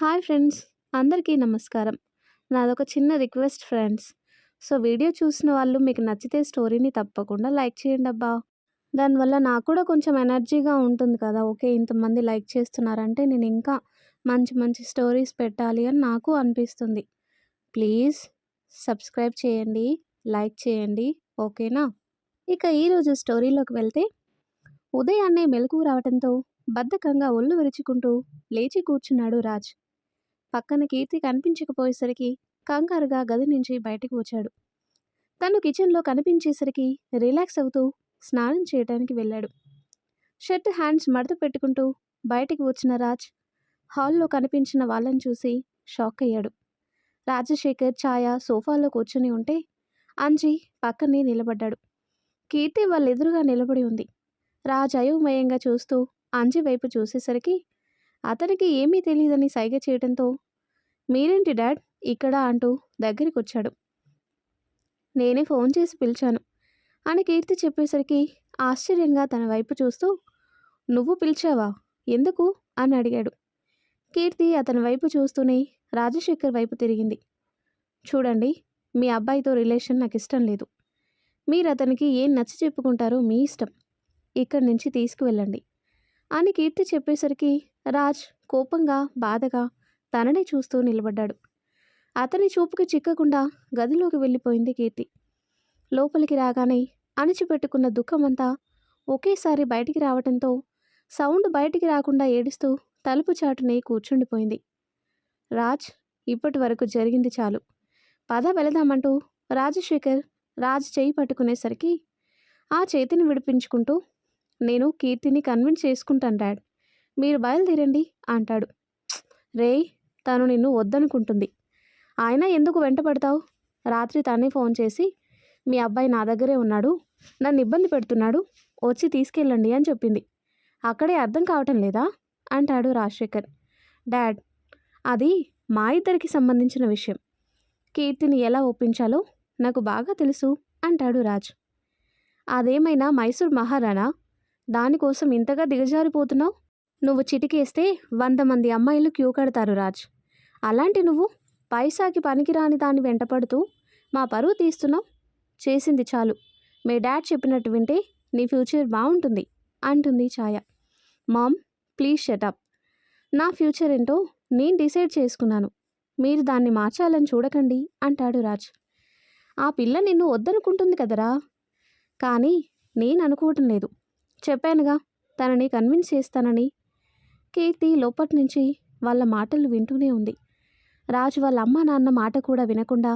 Hi friends అందరికీ నమస్కారం. నాదొక చిన్న రిక్వెస్ట్ ఫ్రెండ్స్. సో వీడియో చూసిన వాళ్ళు మీకు నచ్చితే స్టోరీని తప్పకుండా లైక్ చేయండి అబ్బా. దానివల్ల నాకు కూడా కొంచెం ఎనర్జీగా ఉంటుంది కదా ఓకే ఇంతమంది లైక్ చేస్తున్నారంటే నేను ఇంకా మంచి మంచి స్టోరీస్ పెట్టాలి అని నాకు అనిపిస్తుంది. ప్లీజ్ సబ్స్క్రైబ్ చేయండి లైక్ చేయండి ఓకేనా? ఇక ఈరోజు స్టోరీలోకి వెళ్తే ఉదయాన్నే మెలకు రావడంతో బద్ధకంగా ఒళ్ళు విరుచుకుంటూ లేచి కూర్చున్నాడు రాజ్. పక్కన కీర్తి కనిపించకపోయేసరికి కంగారుగా గది నుంచి బయటకు వచ్చాడు. తను కిచెన్లో కనిపించేసరికి రిలాక్స్ అవుతూ స్నానం చేయడానికి వెళ్ళాడు. షర్ట్ హ్యాండ్స్ మడత పెట్టుకుంటూ బయటికి వచ్చిన రాజ్ హాల్లో కనిపించిన వాళ్ళని చూసి షాక్ అయ్యాడు. రాజశేఖర్ ఛాయ సోఫాలో కూర్చొని ఉంటే అంజి పక్కనే నిలబడ్డాడు. కీర్తి వాళ్ళెదురుగా నిలబడి ఉంది. రాజ్ అయోమయంగా చూస్తూ అంజి వైపు చూసేసరికి అతనికి ఏమీ తెలియదని సైగ చేయడంతో మీరేంటి డాడ్? ఇక్కడ? అంటూ దగ్గరికి వచ్చాడు నేనే ఫోన్ చేసి పిలిచాను అని కీర్తి చెప్పేసరికి ఆశ్చర్యంగా తన వైపు చూస్తూ నువ్వు పిలిచావా? ఎందుకు? అని అడిగాడు. కీర్తి అతని వైపు చూస్తూనే రాజశేఖర్ వైపు తిరిగింది. చూడండి మీ అబ్బాయితో రిలేషన్ నాకు ఇష్టం లేదు. మీరు అతనికి ఏం నచ్చ చెప్పుకుంటారో మీ ఇష్టం. ఇక్కడి నుంచి తీసుకువెళ్ళండి అని కీర్తి చెప్పేసరికి రాజ్ కోపంగా బాధగా తననే చూస్తూ నిలబడ్డాడు. అతని చూపుకి చిక్కకుండా గదిలోకి వెళ్ళిపోయింది కీర్తి. లోపలికి రాగానే అణిచిపెట్టుకున్న దుఃఖమంతా ఒకేసారి బయటికి రావడంతో సౌండ్ బయటికి రాకుండా ఏడుస్తూ తలుపు చాటునే కూర్చుండిపోయింది. రాజ్ ఇప్పటి వరకు జరిగింది చాలు. పద వెళదామంటూ రాజశేఖర్ రాజ్ చేయి పట్టుకునేసరికి ఆ చేతిని విడిపించుకుంటూ నేను కీర్తిని కన్విన్స్ చేసుకుంటాను డాడ్. మీరు బయలుదేరండి అంటాడు. రే తను నిన్ను వద్దనుకుంటుంది. ఆయన ఎందుకు వెంటపడతావు రాత్రి తనే ఫోన్ చేసి మీ అబ్బాయి నా దగ్గరే ఉన్నాడు నన్ను ఇబ్బంది పెడుతున్నాడు వచ్చి తీసుకెళ్ళండి అని చెప్పింది. అక్కడే అర్థం కావటం లేదా? అంటాడు రాజశేఖర్. డాడ్ అది మా ఇద్దరికి సంబంధించిన విషయం. కీర్తిని ఎలా ఒప్పించాలో నాకు బాగా తెలుసు అంటాడు రాజ్. అదేమైనా మైసూర్ మహారాణా? దానికోసం ఇంతగా దిగజారిపోతున్నావు? నువ్వు చిటికేస్తే వంద మంది అమ్మాయిలు క్యూ కడతారు రాజ్. అలాంటి నువ్వు పైసాకి పనికిరాని దాన్ని వెంటపడుతూ మా పరువు తీస్తున్నావు? చేసింది చాలు. మీ డాడ్ చెప్పినట్టు వింటే నీ ఫ్యూచర్ బాగుంటుంది అంటుంది Chaya. Mom please shut up నా ఫ్యూచర్ ఏంటో నేను డిసైడ్ చేసుకున్నాను. మీరు దాన్ని మార్చాలని చూడకండి అంటాడు రాజ్. ఆ పిల్ల నిన్ను వద్దనుకుంటుంది కదరా? కానీ నేను అనుకోవటం లేదు. చెప్పానుగా తనని కన్విన్స్ చేస్తానని కీర్తి లోపటి నుంచి వాళ్ళ మాటలు వింటూనే ఉంది. రాజు వాళ్ళ అమ్మ నాన్న మాట కూడా వినకుండా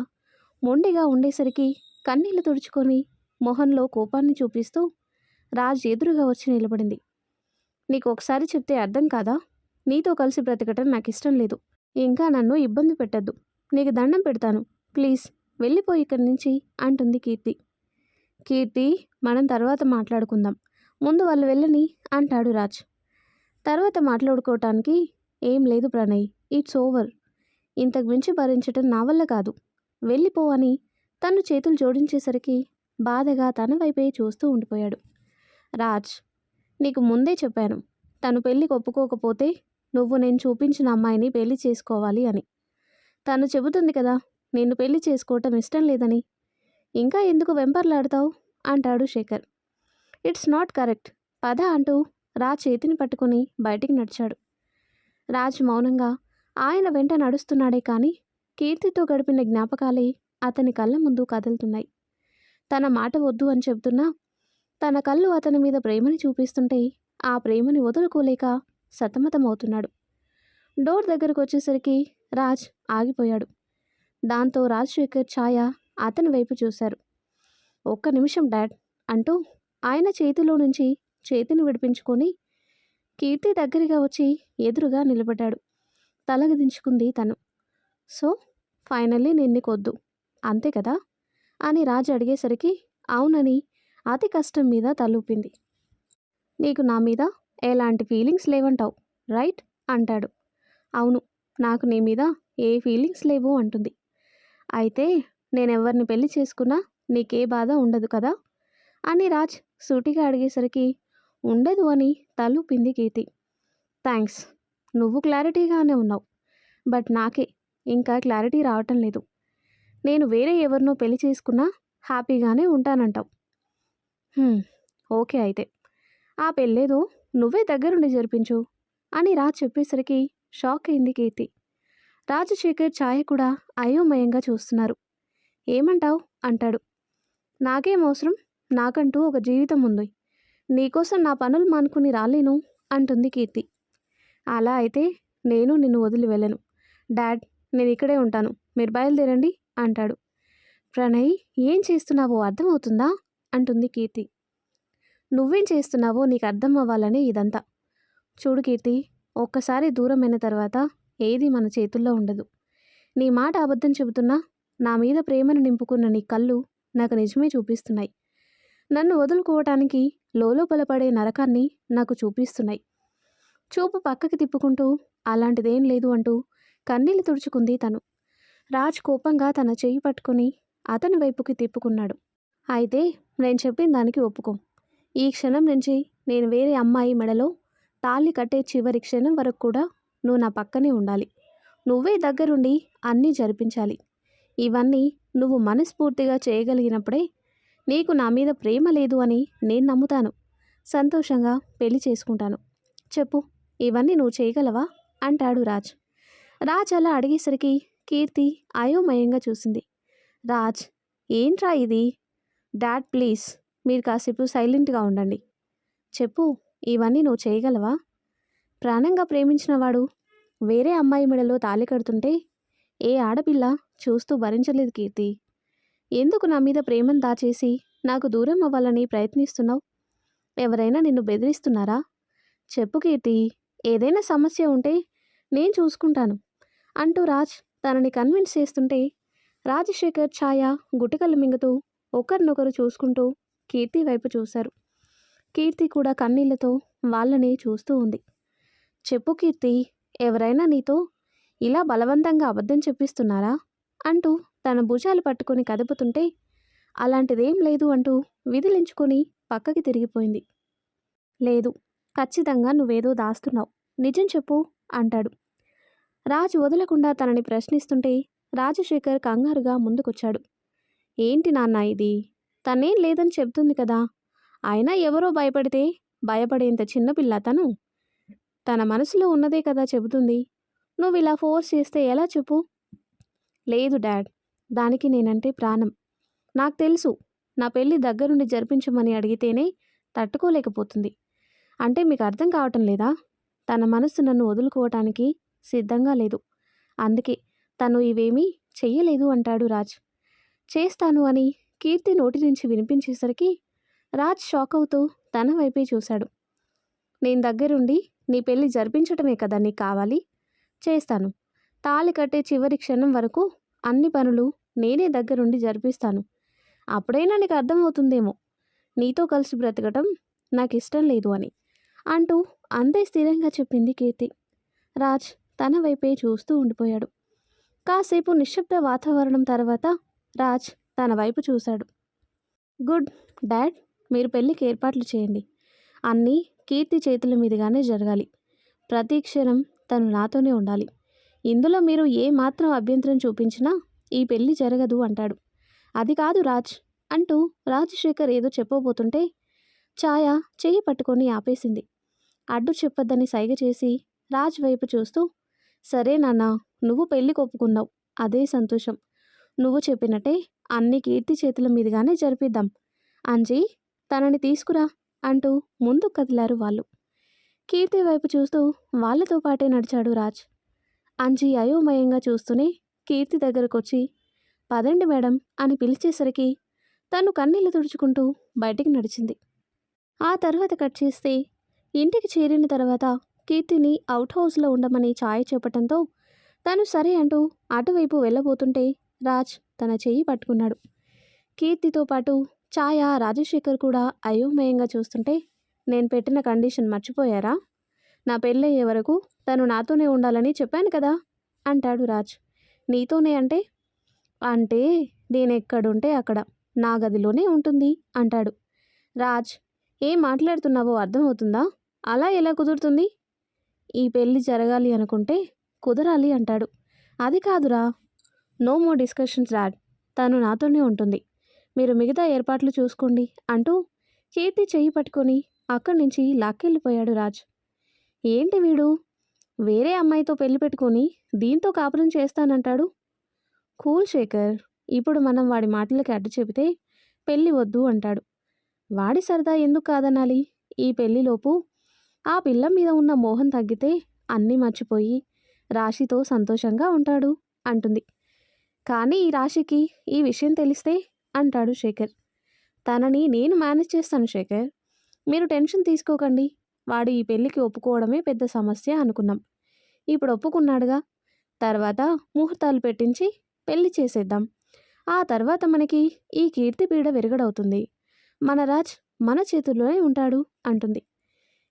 మొండిగా ఉండేసరికి కన్నీళ్ళు తుడుచుకొని మొహంలో కోపాన్ని చూపిస్తూ రాజ్ ఎదురుగా వచ్చి నిలబడింది. నీకు ఒకసారి చెప్తే అర్థం కాదా? నీతో కలిసి బ్రతకటం నాకు ఇష్టం లేదు. ఇంకా నన్ను ఇబ్బంది పెట్టద్దు. నీకు దండం పెడతాను. ప్లీజ్ వెళ్ళిపోయి ఇక్కడి నుంచి అంటుంది కీర్తి. కీర్తి మనం తర్వాత మాట్లాడుకుందాం. ముందు వాళ్ళు వెళ్ళని అంటాడు రాజ్. తర్వాత మాట్లాడుకోవటానికి ఏం లేదు ప్రణయ్. It's over. ఇంతకు మించి భరించటం నా వల్ల కాదు. వెళ్ళిపో అని తను చేతులు జోడించేసరికి బాధగా తన వైపే చూస్తూ ఉండిపోయాడు. రాజ్ నీకు ముందే చెప్పాను. తను పెళ్ళికి ఒప్పుకోకపోతే నువ్వు నేను చూపించిన అమ్మాయిని పెళ్ళి చేసుకోవాలి అని. తను చెబుతుంది కదా నిన్ను పెళ్ళి చేసుకోవటం ఇష్టం లేదని. ఇంకా ఎందుకు వెంపర్లాడతావు? అంటాడు శేఖర్. It's not correct. పద అంటూ రాజ్ చేతిని పట్టుకుని బయటికి నడిచాడు. రాజ్ మౌనంగా ఆయన వెంట నడుస్తున్నాడే కానీ కీర్తితో గడిపిన జ్ఞాపకాలే అతని కళ్ళ ముందు కదులుతున్నాయి. తన మాట వద్దు అని చెబుతున్నా తన కళ్ళు అతని మీద ప్రేమని చూపిస్తుంటే ఆ ప్రేమని వదులుకోలేక సతమతమవుతున్నాడు. డోర్ దగ్గరకు వచ్చేసరికి రాజ్ ఆగిపోయాడు. దాంతో రాజశేఖర్ ఛాయ అతని వైపు చూశారు. ఒక్క నిమిషం డాడ్ అంటూ ఆయన చేతిలో నుంచి చేతిని విడిపించుకొని కీర్తి దగ్గరగా వచ్చి ఎదురుగా నిలబడ్డాడు. తలగదించుకుంది తను. సో ఫైనల్లీ నిన్నికొద్దు అంతే కదా? అని రాజు అడిగేసరికి అవునని అతి కష్టం మీద తలూపింది. నీకు నా మీద ఎలాంటి ఫీలింగ్స్ లేవంటావు రైట్? అంటాడు. అవును నాకు నీ మీద ఏ ఫీలింగ్స్ లేవు అంటుంది. అయితే నేనెవరిని పెళ్ళి చేసుకున్నా నీకే బాధ ఉండదు కదా? అని రాజ్ సూటిగా అడిగేసరికి ఉండదు అని తలూపింది గీతి థ్యాంక్స్ నువ్వు క్లారిటీగానే ఉన్నావు. బట్ నాకే ఇంకా క్లారిటీ రావటం లేదు. నేను వేరే ఎవరినో పెళ్ళి చేసుకున్నా హ్యాపీగానే ఉంటానంటావు. ఓకే అయితే. ఆ పెళ్ళేదో నువ్వే దగ్గరుండి జరిపించు అని రాజ్ చెప్పేసరికి షాక్ అయింది కీర్తి. రాజశేఖర్ ఛాయ కూడా అయోమయంగా చూస్తున్నారు. ఏమంటావ్? అంటాడు. నాకేం అవసరం? నాకంటూ ఒక జీవితం ఉంది. నీకోసం నా పనులు మానుకుని రాలేను అంటుంది కీర్తి. అలా అయితే నేను నిన్ను వదిలి వెళ్ళను. డాడ్ నేను ఇక్కడే ఉంటాను. మీరు బయలుదేరండి అంటాడు. ప్రణయ్ ఏం చేస్తున్నావో అర్థమవుతుందా? అంటుంది కీర్తి. నువ్వేం చేస్తున్నావో నీకు అర్థం అవ్వాలని ఇదంతా. చూడు కీర్తి ఒక్కసారి దూరమైన తర్వాత ఏది మన చేతుల్లో ఉండదు. నీ మాట అబద్ధం చెబుతున్నా నా మీద ప్రేమను నింపుకున్న నీ కళ్ళు నాకు నిజమే చూపిస్తున్నాయి. నన్ను వదులుకోవటానికి లోలోపల పడే నరకాన్ని నాకు చూపిస్తున్నాయి. చూపు పక్కకి తిప్పుకుంటూ అలాంటిదేం లేదు అంటూ కన్నీళ్ళు తుడుచుకుంది తను. రాజ్ కోపంగా తన చెయ్యి పట్టుకుని అతని వైపుకి తిప్పుకున్నాడు. అయితే నేను చెప్పిన దానికి ఒప్పుకో. ఈ క్షణం నుంచి నేను వేరే అమ్మాయి మెడలో తాళి కట్టే చివరి క్షణం వరకు కూడా నువ్వు నా పక్కనే ఉండాలి. నువ్వే దగ్గరుండి అన్నీ జరిపించాలి. ఇవన్నీ నువ్వు మనస్ఫూర్తిగా చేయగలిగినప్పుడే నీకు నా మీద ప్రేమ లేదు అని నేను నమ్ముతాను. సంతోషంగా పెళ్ళి చేసుకుంటాను. చెప్పు ఇవన్నీ నువ్వు చేయగలవా? అంటాడు రాజ్. రాజ్ అలా అడిగేసరికి కీర్తి అయోమయంగా చూసింది. రాజ్ ఏంట్రా ఇది? డాడ్ ప్లీజ్ మీరు కాసేపు సైలెంట్గా ఉండండి. చెప్పు ఇవన్నీ నువ్వు చేయగలవా? ప్రాణంగా ప్రేమించిన వాడు వేరే అమ్మాయి మెడలో తాళి కడుతుంటే ఏ ఆడపిల్ల చూస్తూ భరించలేదు కీర్తి. ఎందుకు నా మీద ప్రేమను దాచేసి నాకు దూరం అవ్వాలని ప్రయత్నిస్తున్నావు? ఎవరైనా నిన్ను బెదిరిస్తున్నారా? చెప్పు కీర్తి ఏదైనా సమస్య ఉంటే నేను చూసుకుంటాను అంటూ రాజ్ తనని కన్విన్స్ చేస్తుంటే రాజశేఖర్ ఛాయ గుటికలు మింగుతూ ఒకరినొకరు చూసుకుంటూ కీర్తి వైపు చూశారు. కీర్తి కూడా కన్నీళ్ళతో వాళ్ళని చూస్తూ ఉంది. చెప్పు కీర్తి ఎవరైనా నీతో ఇలా బలవంతంగా అబద్ధం చెప్పిస్తున్నారా? అంటూ తన భుజాలు పట్టుకొని కదుపుతుంటే అలాంటిదేం లేదు అంటూ విదిలించుకొని పక్కకి తిరిగిపోయింది. లేదు ఖచ్చితంగా నువ్వేదో దాస్తున్నావు నిజం చెప్పు అంటాడు. రాజు వదలకుండా తనని ప్రశ్నిస్తుంటే రాజశేఖర్ కంగారుగా ముందుకొచ్చాడు. ఏంటి నాన్న ఇది? తనేం లేదని చెప్తుంది కదా. అయినా ఎవరో భయపడితే భయపడేంత చిన్నపిల్ల తను? తన మనసులో ఉన్నదే కదా చెబుతుంది. నువ్వు ఇలా ఫోర్స్ చేస్తే ఎలా చెప్పు? లేదు డాడ్ దానికి నేనంటే ప్రాణం. నాకు తెలుసు నా పెళ్ళి దగ్గరుండి జరిపించమని అడిగితేనే తట్టుకోలేకపోతుంది. అంటే మీకు అర్థం కావటం లేదా? తన మనసు నన్ను వదులుకోవటానికి సిద్ధంగా లేదు. అందుకే తను ఇవేమీ చెయ్యలేదు అంటాడు రాజ్. చేస్తాను అని కీర్తి నోటి నుంచి వినిపించేసరికి రాజ్ షాక్ అవుతూ తన వైపే చూశాడు. నేను దగ్గరుండి నీ పెళ్ళి జరిపించటమే కదా నీకు కావాలి? చేస్తాను. తాళి కట్టే చివరి క్షణం వరకు అన్ని పనులు నేనే దగ్గరుండి జరిపిస్తాను. అప్పుడైనా నీకు అర్థమవుతుందేమో. నీతో కలిసి బ్రతకటం నాకు ఇష్టం లేదు అని. అంటూ అంతే స్థిరంగా చెప్పింది కీర్తి. రాజ్ తన వైపే చూస్తూ ఉండిపోయాడు. కాసేపు నిశ్శబ్ద వాతావరణం తర్వాత రాజ్ తన వైపు చూశాడు. గుడ్ డాడ్ మీరు పెళ్ళికి ఏర్పాట్లు చేయండి. అన్నీ కీర్తి చేతుల మీదుగానే జరగాలి. ప్రతి క్షణం తను నాతోనే ఉండాలి. ఇందులో మీరు ఏ మాత్రం అభ్యంతరం చూపించినా ఈ పెళ్ళి జరగదు అంటాడు. అది కాదు రాజ్! అంటూ రాజశేఖర్ ఏదో చెప్పబోతుంటే ఛాయ చెయ్యి పట్టుకొని ఆపేసింది. అడ్డు చెప్పొద్దని సైగ చేసి రాజ్ వైపు చూస్తూ సరే నాన్న నువ్వు పెళ్ళి ఒప్పుకున్నావు అదే సంతోషం. నువ్వు చెప్పినట్టే అన్ని కీర్తి చేతుల మీదుగానే జరిపిద్దాం. అంజీ తనని తీసుకురా అంటూ ముందు కదిలారు వాళ్ళు. కీర్తి వైపు చూస్తూ వాళ్ళతో పాటే నడిచాడు రాజ్. అంజీ అయోమయంగా చూస్తూనే కీర్తి దగ్గరకొచ్చి పదండి మేడం అని పిలిచేసరికి తను కన్నీళ్ళు తుడుచుకుంటూ బయటికి నడిచింది. ఆ తర్వాత కట్ చేస్తే ఇంటికి చేరిన తర్వాత కీర్తిని అవుట్ హౌస్లో ఉండమని ఛాయ చెప్పటంతో తను సరే అంటూ అటువైపు వెళ్ళబోతుంటే రాజ్ తన చెయ్యి పట్టుకున్నాడు. కీర్తితో పాటు ఛాయ రాజశేఖర్ కూడా అయోమయంగా చూస్తుంటే నేను పెట్టిన కండిషన్ మర్చిపోయారా? నా పెళ్ళయ్యే వరకు తను నాతోనే ఉండాలని చెప్పాను కదా అంటాడు రాజ్. నీతోనే అంటే? అంటే నేను ఎక్కడుంటే అక్కడ నా గదిలోనే ఉంటుంది అంటాడు. రాజ్ ఏం మాట్లాడుతున్నావో అర్థమవుతుందా? అలా ఎలా కుదురుతుంది? ఈ పెళ్ళి జరగాలి అనుకుంటే కుదరాలి అంటాడు. అది కాదురా. నో మోర్ డిస్కషన్స్ రాడ్ తను నాతోనే ఉంటుంది. మీరు మిగతా ఏర్పాట్లు చూసుకోండి అంటూ చేతి చెయ్యి పట్టుకొని అక్కడి నుంచి లాక్కెళ్ళిపోయాడు రాజ్. ఏంటి వీడు? వేరే అమ్మాయితో పెళ్ళి పెట్టుకొని దీంతో కాపురం చేస్తానంటాడు? కూల్ శేఖర్ ఇప్పుడు మనం వాడి మాటలకి అడ్డు చెబితే పెళ్ళి వద్దు అంటాడు. వాడి సరదా ఎందుకు కాదనాలి? ఈ పెళ్ళిలోపు ఆ పిల్ల మీద ఉన్న మోహం తగ్గితే అన్నీ మర్చిపోయి రాశితో సంతోషంగా ఉంటాడు అంటుంది. కానీ ఈ రాశికి ఈ విషయం తెలిస్తే అంటాడు శేఖర్. తనని నేను మేనేజ్ చేస్తాను శేఖర్. మీరు టెన్షన్ తీసుకోకండి. వాడు ఈ పెళ్ళికి ఒప్పుకోవడమే పెద్ద సమస్య అనుకున్నాం. ఇప్పుడు ఒప్పుకున్నాడుగా. తర్వాత ముహూర్తాలు పెట్టించి పెళ్ళి చేసేద్దాం. ఆ తర్వాత మనకి ఈ కీర్తి పీడ విరగడవుతుంది. మన రాజ్ మన చేతుల్లోనే ఉంటాడు అంటుంది.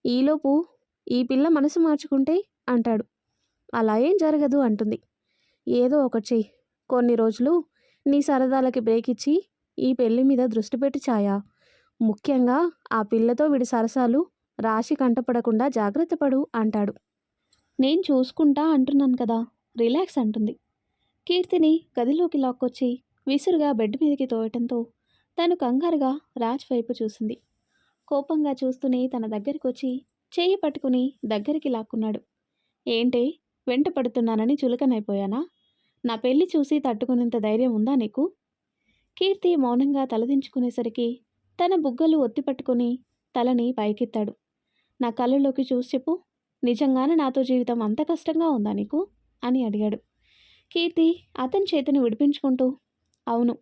ఈలోపు ఈ పిల్ల మనసు మార్చుకుంటే అంటాడు. అలా ఏం జరగదు అంటుంది. ఏదో ఒకటి చెయ్యి. కొన్ని రోజులు నీ సరదాలకి బ్రేక్ ఇచ్చి ఈ పెళ్ళి మీద దృష్టి పెట్టి ఛాయా? ముఖ్యంగా ఆ పిల్లతో విడి సరసాలు రాశి కంటపడకుండా జాగ్రత్త పడు అంటాడు. నేను చూసుకుంటా అంటున్నాను కదా రిలాక్స్ అంటుంది. కీర్తిని గదిలోకి లాక్కొచ్చి విసురుగా బెడ్ మీదకి తోయటంతో తను కంగారుగా రాజ్ వైపు చూసింది. కోపంగా చూస్తూనే తన దగ్గరికి వచ్చి చేయి పట్టుకుని దగ్గరికి లాక్కున్నాడు. ఏంటి వెంట పడుతున్నానని చులకనైపోయానా? నా పెళ్ళి చూసి తట్టుకునేంత ధైర్యం ఉందా నీకు? కీర్తి మౌనంగా తలదించుకునేసరికి తన బుగ్గలు ఒత్తి పట్టుకుని తలని పైకెత్తాడు. నా కళ్ళలోకి చూసి చెప్పు నిజంగానే నాతో జీవితం అంత కష్టంగా ఉందా నీకు? అని అడిగాడు. కీర్తి అతని చేతిని విడిపించుకుంటూ అవును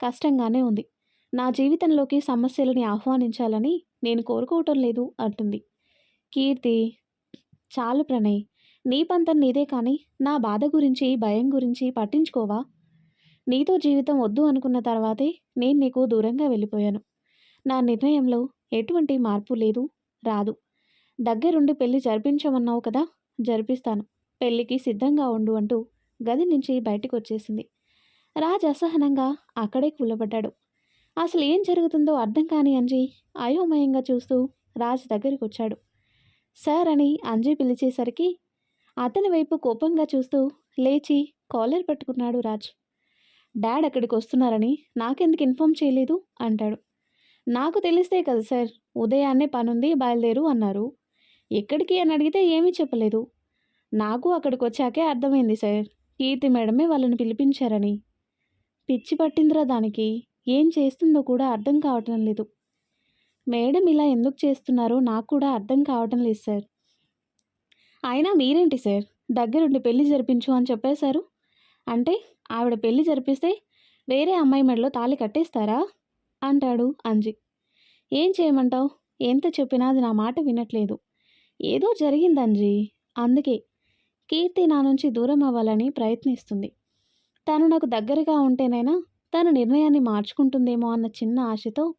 కష్టంగానే ఉంది. నా జీవితంలోకి సమస్యలని ఆహ్వానించాలని నేను కోరుకోవటం లేదు అంటుంది. కీర్తి చాలు ప్రణయ్ నీ పంతం నీదే కానీ నా బాధ గురించి భయం గురించి పట్టించుకోవా? నీతో జీవితం వద్దు అనుకున్న తర్వాతే నేను నీకు దూరంగా వెళ్ళిపోయాను. నా నిర్ణయంలో ఎటువంటి మార్పు లేదు రాదు. దగ్గరుండి పెళ్ళి జరిపించమన్నావు కదా? జరిపిస్తాను. పెళ్ళికి సిద్ధంగా ఉండు అంటూ గది నుంచి బయటకు వచ్చేసింది రాజ్ అసహనంగా అక్కడే కూలబడ్డాడు. అసలు ఏం జరుగుతుందో అర్థం కాని అంజీ అయోమయంగా చూస్తూ రాజ్ దగ్గరికి వచ్చాడు సార్ అని అంజీ పిలిచేసరికి అతని వైపు కోపంగా చూస్తూ లేచి కాలర్ పట్టుకున్నాడు రాజ్. డాడ్ అక్కడికి వస్తున్నారని నాకెందుకు ఇన్ఫామ్ చేయలేదు? అంటాడు. నాకు తెలిస్తే కదా సార్ ఉదయాన్నే పనుంది బయలుదేరు అన్నారు. ఎక్కడికి అని అడిగితే ఏమీ చెప్పలేదు. నాకు అక్కడికి వచ్చాకే అర్థమైంది సార్. కీర్తి మేడమే వాళ్ళని పిలిపించారని. పిచ్చి పట్టిందిరా దానికి. ఏం చేస్తుందో కూడా అర్థం కావటం లేదు. మేడం ఇలా ఎందుకు చేస్తున్నారో నాకు కూడా అర్థం కావటం లేదు సార్. అయినా మీరేంటి సార్? దగ్గరుండి పెళ్ళి జరిపించు అని చెప్పేశారు? అంటే ఆవిడ పెళ్ళి జరిపిస్తే వేరే అమ్మాయి మెడలో తాళి కట్టేస్తారా? అంటాడు అంజి. ఏం చేయమంటావు? ఎంత చెప్పినా అది నా మాట వినట్లేదు. ఏదో జరిగిందండ్రి. అందుకే కీర్తి నా నుంచి దూరం అవ్వాలని ప్రయత్నిస్తుంది. తను నాకు దగ్గరగా ఉంటేనైనా తన నిర్ణయాన్ని మార్చుకుంటుందేమో అన్న చిన్న ఆశతో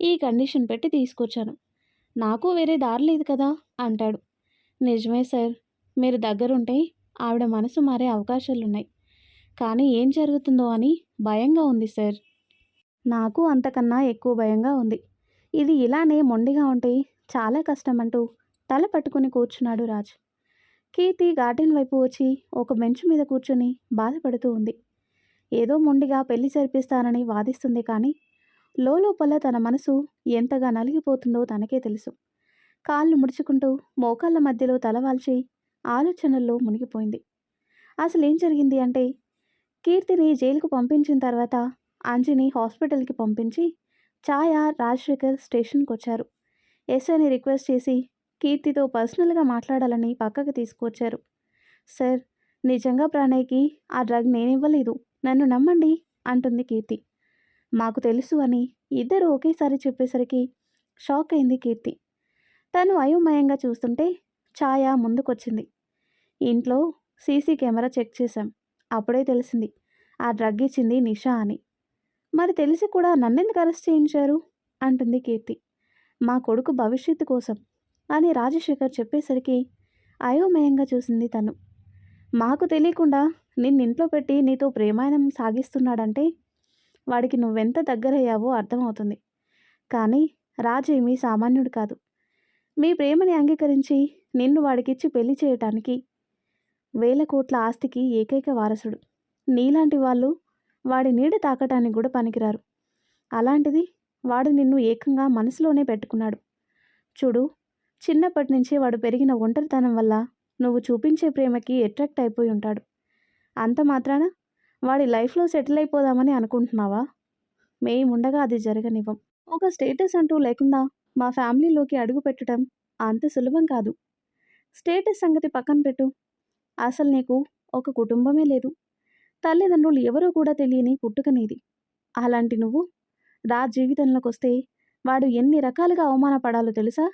ఈ కండిషన్ పెట్టి తీసుకొచ్చాను. నాకు వేరే దారి లేదు కదా అంటాడు. నిజమే సార్ మీరు దగ్గరుంటే ఆవిడ మనసు మారే అవకాశాలున్నాయి. కానీ ఏం జరుగుతుందో అని భయంగా ఉంది సార్. నాకు అంతకన్నా ఎక్కువ భయంగా ఉంది. ఇది ఇలానే మొండిగా ఉంటే చాలా కష్టం అంటూ తల పట్టుకుని కూర్చున్నాడు రాజ్. కీర్తి గార్డెన్ వైపు వచ్చి ఒక బెంచ్ మీద కూర్చుని బాధపడుతూ ఉంది. ఏదో మొండిగా పెళ్ళి జరిపిస్తానని వాదిస్తుంది కానీ లోపల తన మనసు ఎంతగా నలిగిపోతుందో తనకే తెలుసు. కాళ్ళు ముడుచుకుంటూ మోకాళ్ళ మధ్యలో తలవాల్చి ఆలోచనల్లో మునిగిపోయింది. అసలు ఏం జరిగింది అంటే కీర్తిని జైలుకు పంపించిన తర్వాత అంజిని హాస్పిటల్కి పంపించి ఛాయ రాజశేఖర్ స్టేషన్కి వచ్చారు ఎస్ఐని రిక్వెస్ట్ చేసి కీర్తితో పర్సనల్గా మాట్లాడాలని పక్కకు తీసుకొచ్చారు. సార్ నిజంగా ప్రాణయ్యకి ఆ డ్రగ్ నేనివ్వలేదు. నన్ను నమ్మండి అంటుంది కీర్తి. మాకు తెలుసు అని ఇద్దరు ఒకేసారి చెప్పేసరికి షాక్ అయింది కీర్తి. తను అయోమయంగా చూస్తుంటే ఛాయ ముందుకొచ్చింది. ఇంట్లో సీసీ కెమెరా చెక్ చేశాం. అప్పుడే తెలిసింది. ఆ డ్రగ్ ఇచ్చింది నిషా అని. మరి తెలిసి కూడా నన్నెందుకు అరెస్ట్ చేయించారు? అంటుంది కీర్తి. మా కొడుకు భవిష్యత్తు కోసం అని రాజశేఖర్ చెప్పేసరికి అయోమయంగా చూసింది తను. మాకు తెలియకుండా నిన్నింట్లో పెట్టి నీతో ప్రేమాయణం సాగిస్తున్నాడంటే వాడికి నువ్వెంత దగ్గరయ్యావో అర్థమవుతుంది. కానీ రాజేమీ సామాన్యుడు కాదు. మీ ప్రేమని అంగీకరించి నిన్ను వాడికిచ్చి పెళ్ళి చేయటానికి వేల కోట్ల ఆస్తికి ఏకైక వారసుడు. నీలాంటి వాళ్ళు వాడి నీడ తాకటానికి కూడా పనికిరారు. అలాంటిది వాడు నిన్ను ఏకంగా మనసులోనే పెట్టుకున్నాడు. చూడు చిన్నప్పటి నుంచి వాడు పెరిగిన ఒంటరితనం వల్ల నువ్వు చూపించే ప్రేమకి అట్రాక్ట్ అయిపోయి ఉంటాడు. అంత మాత్రాన? వాడి లైఫ్లో సెటిల్ అయిపోదామని అనుకుంటున్నావా? మేముండగా అది జరగనివ్వం. ఒక స్టేటస్ అంటూ లేకుండా మా ఫ్యామిలీలోకి అడుగు పెట్టడం అంత సులభం కాదు. స్టేటస్ సంగతి పక్కన పెట్టు. అసలు నీకు ఒక కుటుంబమే లేదు. తల్లిదండ్రులు ఎవరో కూడా తెలియని పుట్టుకనేది అలాంటి నువ్వు రా జీవితంలోకి వస్తే వాడు ఎన్ని రకాలుగా అవమానపడాలో తెలుసా?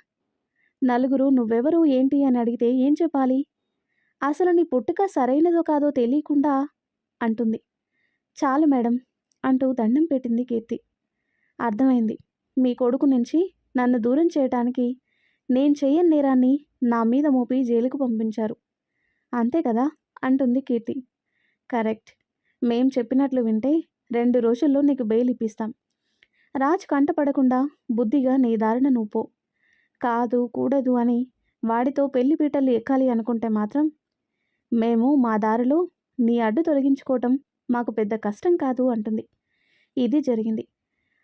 నలుగురు నువ్వెవరు? ఏంటి? అని అడిగితే ఏం చెప్పాలి? అసలు నీ పుట్టుక సరైనదో కాదో తెలియకుండా అంటుంది. చాలు మేడం అంటూ దండం పెట్టింది కీర్తి. అర్థమైంది. మీ కొడుకు నుంచి నన్ను దూరం చేయటానికి నేను చేయని నేరాన్ని నా మీద మోపి జైలుకు పంపించారు. అంతే కదా? అంటుంది కీర్తి. కరెక్ట్. మేం చెప్పినట్లు వింటే రెండు రోజుల్లో నీకు బెయిల్ ఇప్పిస్తాం. రాజ్ కంటపడకుండా బుద్ధిగా నీ దారిన నువ్వు పో. కాదు కూడదు అని వాడితో పెళ్ళి పీటలు ఎక్కాలి అనుకుంటే మాత్రం మేము మా దారిలో నీ అడ్డు తొలగించుకోవటం మాకు పెద్ద కష్టం కాదు అంటుంది. ఇది జరిగింది.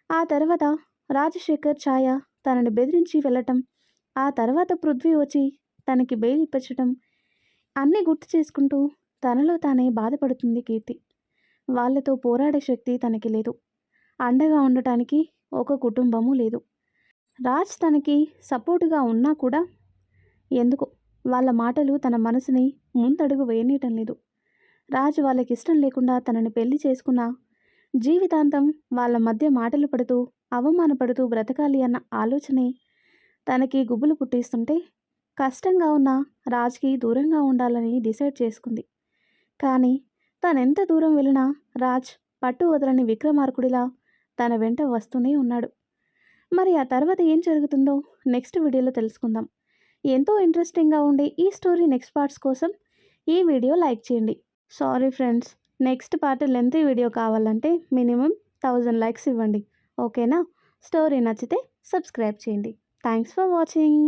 ఆ తర్వాత రాజశేఖర్ ఛాయ తనని బెదిరించి వెళ్ళటం ఆ తర్వాత పృథ్వీ వచ్చి తనకి బెయిల్ ఇప్పించటం అన్నీ గుర్తు చేసుకుంటూ తనలో తానే బాధపడుతుంది కీర్తి. వాళ్ళతో పోరాడే శక్తి తనకి లేదు. అండగా ఉండటానికి ఒక కుటుంబము లేదు. రాజ్ తనకి సపోర్టుగా ఉన్నా కూడా ఎందుకు? వాళ్ళ మాటలు తన మనసుని ముందడుగు వేయనీయటం లేదు. రాజ్ వాళ్ళకి ఇష్టం లేకుండా తనని పెళ్ళి చేసుకున్న జీవితాంతం వాళ్ళ మధ్య మాటలు పడుతూ అవమానపడుతూ బ్రతకాలి అన్న ఆలోచనే తనకి గుబులు పుట్టిస్తుంటే కష్టంగా ఉన్న రాజ్కి దూరంగా ఉండాలని డిసైడ్ చేసుకుంది. కానీ తనెంత దూరం వెళ్ళినా రాజ్ పట్టు వదలని విక్రమార్కుడిలా తన వెంట వస్తూనే ఉన్నాడు. మరి ఆ తర్వాత ఏం జరుగుతుందో నెక్స్ట్ వీడియోలో తెలుసుకుందాం. ఎంతో ఇంట్రెస్టింగ్గా ఉండే ఈ స్టోరీ నెక్స్ట్ పార్ట్స్ కోసం ఈ వీడియో లైక్ చేయండి. Sorry friends next part length video కావాలంటే మినిమం థౌజండ్ లైక్స్ ఇవ్వండి. ఓకేనా? స్టోరీ నచ్చితే సబ్స్క్రైబ్ చేయండి. Thanks for watching.